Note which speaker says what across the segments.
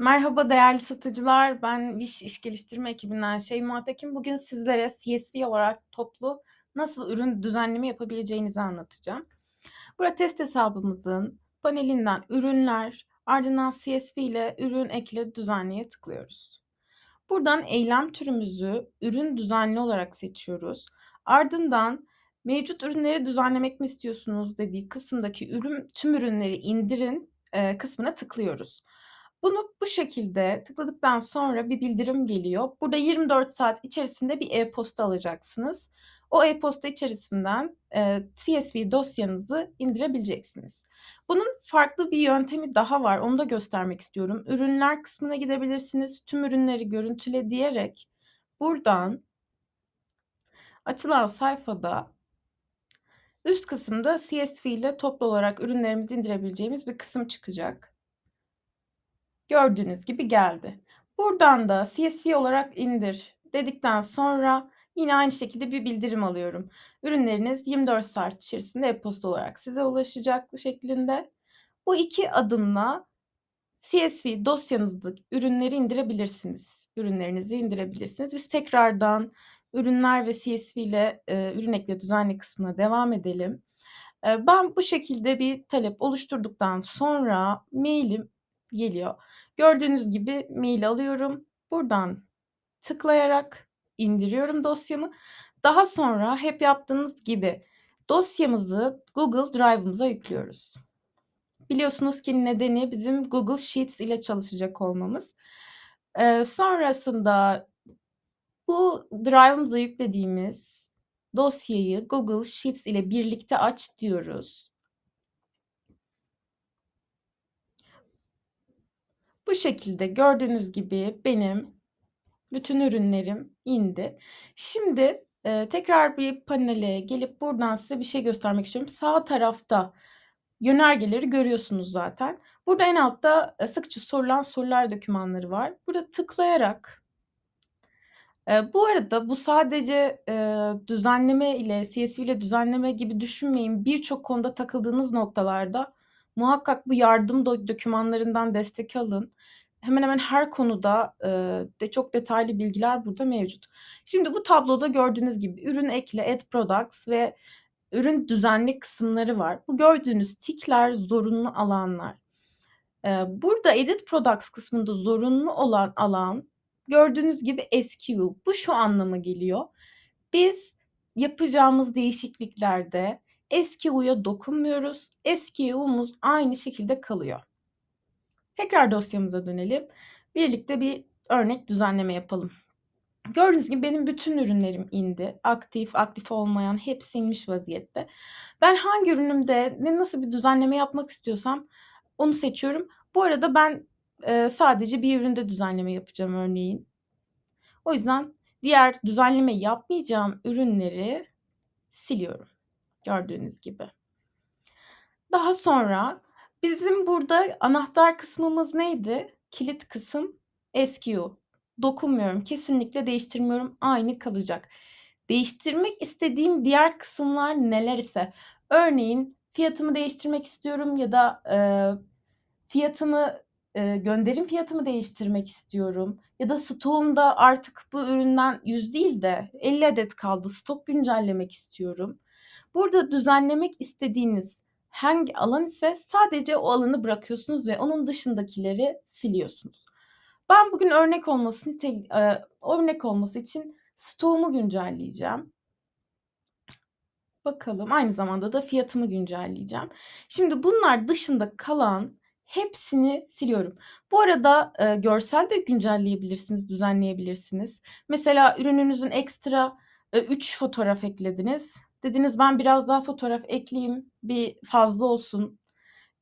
Speaker 1: Merhaba değerli satıcılar. Ben Wish İş Geliştirme ekibinden Şeyma Tekin. Bugün sizlere CSV olarak toplu nasıl ürün düzenleme yapabileceğinizi anlatacağım. Burada test hesabımızın panelinden ürünler, ardından CSV ile ürün ekle düzenleye tıklıyoruz. Buradan eylem türümüzü ürün düzenli olarak seçiyoruz. Ardından mevcut ürünleri düzenlemek mi istiyorsunuz dediği kısımdaki ürün tüm ürünleri indirin kısmına tıklıyoruz. Bunu bu şekilde tıkladıktan sonra bir bildirim geliyor. Burada 24 saat içerisinde bir e-posta alacaksınız. O e-posta içerisinden e, CSV dosyanızı indirebileceksiniz. Bunun farklı bir yöntemi daha var. Onu da göstermek istiyorum. Ürünler kısmına gidebilirsiniz. Tüm ürünleri görüntüle diyerek buradan açılan sayfada üst kısımda CSV ile toplu olarak ürünlerimizi indirebileceğimiz bir kısım çıkacak. Gördüğünüz gibi geldi. Buradan da CSV olarak indir dedikten sonra yine aynı şekilde bir bildirim alıyorum. Ürünleriniz 24 saat içerisinde e-posta olarak size ulaşacak şeklinde. Bu iki adımla CSV dosyanızdaki ürünleri indirebilirsiniz. Ürünlerinizi indirebilirsiniz. Biz tekrardan ürünler ve CSV ile e, ürün ekle düzenli kısmına devam edelim. E, ben bu şekilde bir talep oluşturduktan sonra mailim geliyor. Gördüğünüz gibi mail alıyorum. Buradan tıklayarak indiriyorum dosyamı. Daha sonra hep yaptığımız gibi dosyamızı Google Drive'ımıza yüklüyoruz. Biliyorsunuz ki nedeni bizim Google Sheets ile çalışacak olmamız. Ee, sonrasında bu Drive'ımıza yüklediğimiz dosyayı Google Sheets ile birlikte aç diyoruz. Bu şekilde gördüğünüz gibi benim bütün ürünlerim indi. Şimdi e, tekrar bir panele gelip buradan size bir şey göstermek istiyorum. Sağ tarafta yönergeleri görüyorsunuz zaten. Burada en altta e, sıkça sorulan sorular dokümanları var. Burada tıklayarak e, bu arada bu sadece e, düzenleme ile CSV ile düzenleme gibi düşünmeyin. Birçok konuda takıldığınız noktalarda muhakkak bu yardım do- dokümanlarından destek alın hemen hemen her konuda e, de çok detaylı bilgiler burada mevcut. Şimdi bu tabloda gördüğünüz gibi ürün ekle, add products ve ürün düzenli kısımları var. Bu gördüğünüz tikler zorunlu alanlar. E, burada edit products kısmında zorunlu olan alan gördüğünüz gibi SKU. Bu şu anlama geliyor. Biz yapacağımız değişikliklerde SKU'ya dokunmuyoruz. SKU'muz aynı şekilde kalıyor. Tekrar dosyamıza dönelim. Birlikte bir örnek düzenleme yapalım. Gördüğünüz gibi benim bütün ürünlerim indi. Aktif, aktif olmayan hepsi inmiş vaziyette. Ben hangi ürünümde ne nasıl bir düzenleme yapmak istiyorsam onu seçiyorum. Bu arada ben e, sadece bir üründe düzenleme yapacağım örneğin. O yüzden diğer düzenleme yapmayacağım ürünleri siliyorum. Gördüğünüz gibi. Daha sonra Bizim burada anahtar kısmımız neydi? Kilit kısım SKU. Dokunmuyorum. Kesinlikle değiştirmiyorum. Aynı kalacak. Değiştirmek istediğim diğer kısımlar neler ise örneğin fiyatımı değiştirmek istiyorum ya da e, fiyatımı e, gönderim fiyatımı değiştirmek istiyorum ya da stoğumda artık bu üründen 100 değil de 50 adet kaldı. Stok güncellemek istiyorum. Burada düzenlemek istediğiniz hangi alan ise sadece o alanı bırakıyorsunuz ve onun dışındakileri siliyorsunuz. Ben bugün örnek olması e, örnek olması için stoğumu güncelleyeceğim. Bakalım aynı zamanda da fiyatımı güncelleyeceğim. Şimdi bunlar dışında kalan hepsini siliyorum. Bu arada e, görsel de güncelleyebilirsiniz, düzenleyebilirsiniz. Mesela ürününüzün ekstra 3 e, fotoğraf eklediniz. Dediniz ben biraz daha fotoğraf ekleyeyim, bir fazla olsun.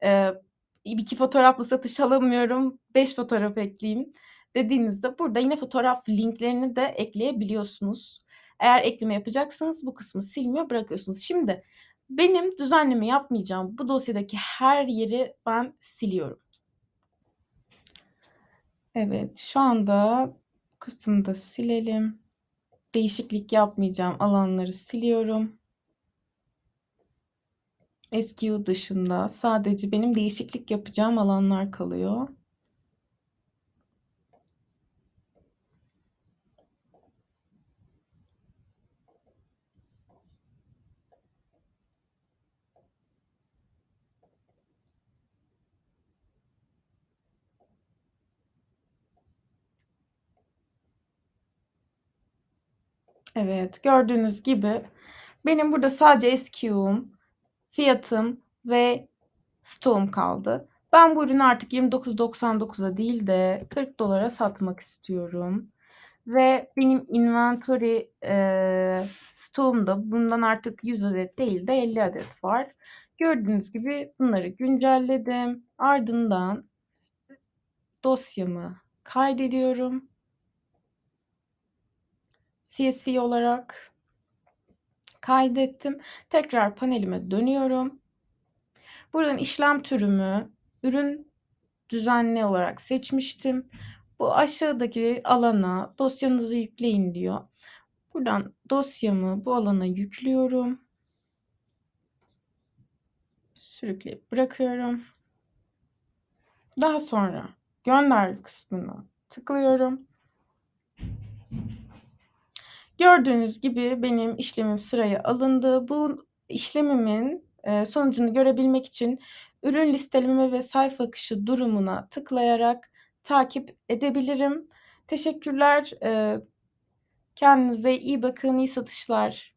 Speaker 1: Eee, 2 fotoğrafla satış alamıyorum, 5 fotoğraf ekleyeyim dediğinizde burada yine fotoğraf linklerini de ekleyebiliyorsunuz. Eğer ekleme yapacaksanız bu kısmı silmiyor bırakıyorsunuz. Şimdi benim düzenleme yapmayacağım bu dosyadaki her yeri ben siliyorum. Evet, şu anda bu kısmı da silelim. Değişiklik yapmayacağım alanları siliyorum. Eski yıl dışında sadece benim değişiklik yapacağım alanlar kalıyor. Evet, gördüğünüz gibi benim burada sadece eski fiyatım ve stoğum kaldı. Ben bu ürünü artık $29.99'a değil de $40'a satmak istiyorum. Ve benim inventory eee stoğumda bundan artık 100 adet değil de 50 adet var. Gördüğünüz gibi bunları güncelledim. Ardından dosyamı kaydediyorum. CSV olarak kaydettim. Tekrar panelime dönüyorum. Buradan işlem türümü ürün düzenli olarak seçmiştim. Bu aşağıdaki alana dosyanızı yükleyin diyor. Buradan dosyamı bu alana yüklüyorum. Sürükleyip bırakıyorum. Daha sonra gönder kısmına tıklıyorum. Gördüğünüz gibi benim işlemim sıraya alındı. Bu işlemimin eee, sonucunu görebilmek için ürün listeleme ve sayfa akışı durumuna tıklayarak takip edebilirim. Teşekkürler. Eee, kendinize iyi bakın, iyi satışlar.